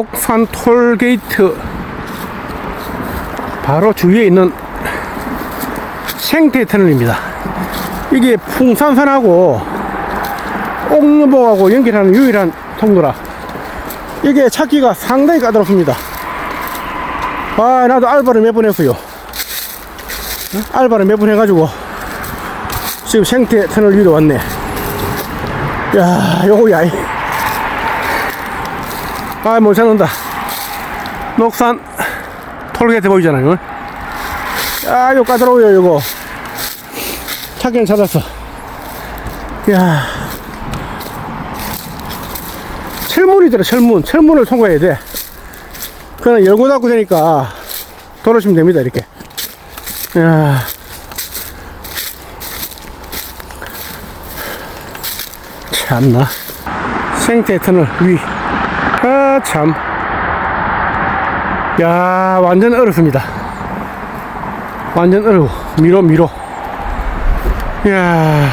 녹산 톨게이트 바로 주위에 있는 생태 터널입니다. 이게 풍산산하고 옥류봉하고 연결하는 유일한 통로라 이게 찾기가 상당히 까다롭습니다. 아 나도 알바를 몇 번 했어요. 응? 알바를 몇 번 해가지고 지금 생태 터널 위로 왔네. 야 요거 야. 이. 아, 못 찾는다. 녹산 톨게이트 보이잖아요. 아, 요 까다로워요, 요거. 찾긴 찾았어. 이야. 철문이더라, 철문. 철문을 통과해야 돼. 그냥 열고 닫고 되니까 돌아오시면 됩니다, 이렇게. 이야. 참나. 생태 터널 위. 아, 참. 야, 완전 어렵습니다. 완전 어려워. 미로, 미로. 야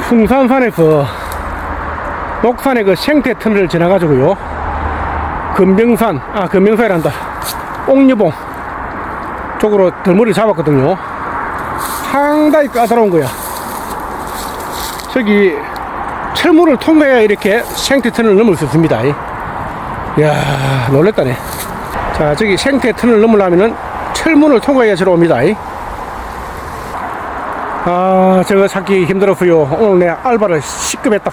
풍산산에 그, 녹산의 그 생태 터널을 지나가지고요. 금병산, 아, 금병산이란다. 옥류봉 쪽으로 덜머리 잡았거든요. 상당히 까다로운 거야. 저기 철문을 통과해야 이렇게 생태 터널을 넘을 수 있습니다. 이야 놀랬다네. 자 저기 생태 터널 넘으려면은 철문을 통과해야 저로 옵니다. 아 저거 찾기 힘들었어요. 오늘 내 알바를 시급했다.